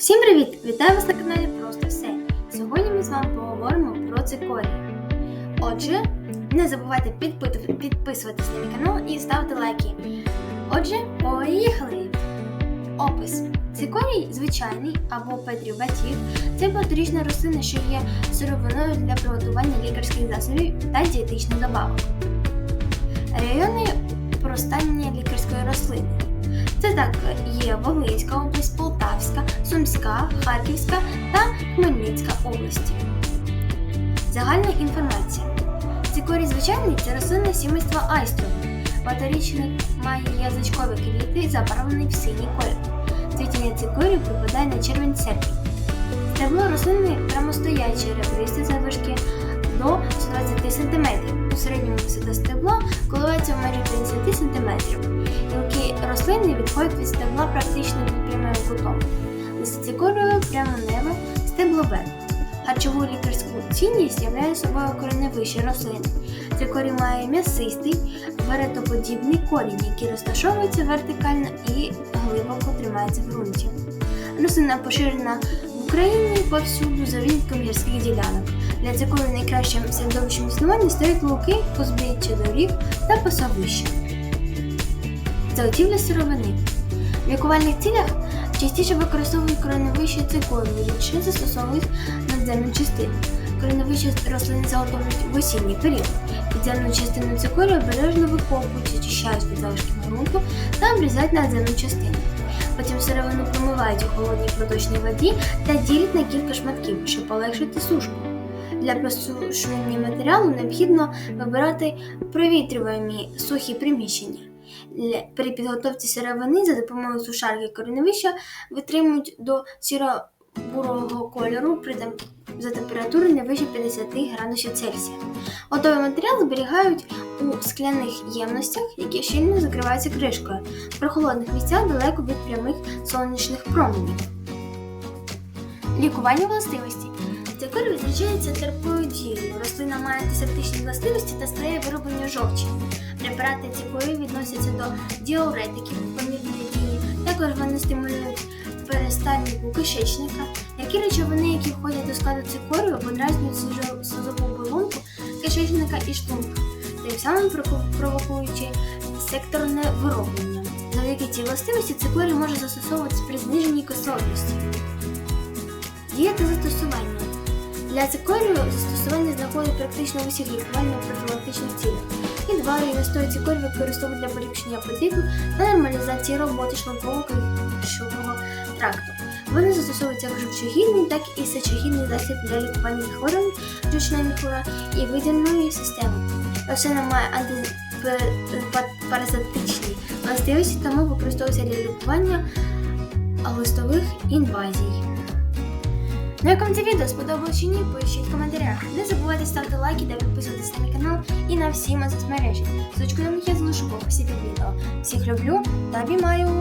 Всім привіт! Вітаю вас на каналі Просто все. Сьогодні ми з вами поговоримо про цикорій. Отже, не забувайте підписуватись на мій канал і ставити лайки. Отже, поїхали! Опис. Цикорій звичайний або петрібатів це багаторічна рослина, що є сировиною для приготування лікарських засобів та дієтичних добавок. Райони простання лікарської рослини. Це так є Волинська область, Полтавська, Сумська, Харківська та Хмельницька області. Загальна інформація. Цикорій звичайний це рослина сімейства айстрові. Багаторічник має язичкові квіти, забарвлений в синій колір. Цвітіння цикорію припадає на червень-серпень. Стебло рослини прямостояче, ребристе завишки до 120 см. У середньому висота стебла коливається в межах 50 см. Гілки рослини відходять від стебла практично під прямим кутом. Листя цикорію прямоневе, стеблове. Харчову лікарську цінність являє собою кореневищі рослини. Цикорій має м'ясистий, веретоподібний корінь, який розташовується вертикально і глибоко тримається в ґрунті. Рослина поширена в Україні повсюду за винятком гірських ділянок. Для цикорію найкращим середовищем існування стають луки, узбіччя доріг та пасовища. Заготівля сировини. В лікувальних цілях частіше використовують кореневище цикорію, рідше застосовують надземну частину. Кореневище рослини заготовлюють в осінній період. Підземну частину цикорію обережно викопують, очищають від залишків ґрунту та обрізають надземну частину. Потім сировину промивають у холодній проточній воді та ділять на кілька шматків, щоб полегшити сушку. Для просушування матеріалу необхідно вибирати провітрювані сухі приміщення. При підготовці сировини за допомогою сушарки кореневища витримують до сіро-бурого кольору при за температури не вище 50 градусів Цельсія. Готовий матеріал зберігають у скляних ємностях, які щільно закриваються кришкою, при холодних місцях далеко від прямих сонячних променів. Лікування властивості. Цикор відзначається терпкою дією. Рослина має антисептичні властивості та сприяє виробленню жовчі. Препарати цикорію відносяться до діуретиків помірної дії. Також вони стимулюють перистальнику кишечника. Які речовини, які входять до складу цикорію, подразнюють слизову оболонку кишечника і шлунка, тим самим провокуючи секторне вироблення. Завдяки цій властивості цикорій може застосовуватися при зниженні кислотності. Дія та застосування. Для цикорію застосування знаходить практично в усіх лікувально-профілактичних цілях. І настої цикорію використовують для поліпшення апетиту та нормалізації роботи шлунково-кишкового тракту. Вони застосовуються як жовчогінний, так і сечогінний засіб для лікування захворювань жовчної міхура і видільної системи. Рослина має антипаразитичні властивості, тому використовується для лікування листових інвазій. Ну як вам це відео сподобалось чи ні, пишіть в коментарях. Не забувайте ставити лайки та підписуватись на мій канал і на всі соцмережі. Ссылочку на них я залишу в описі під відео. Всіх люблю та обіймаю!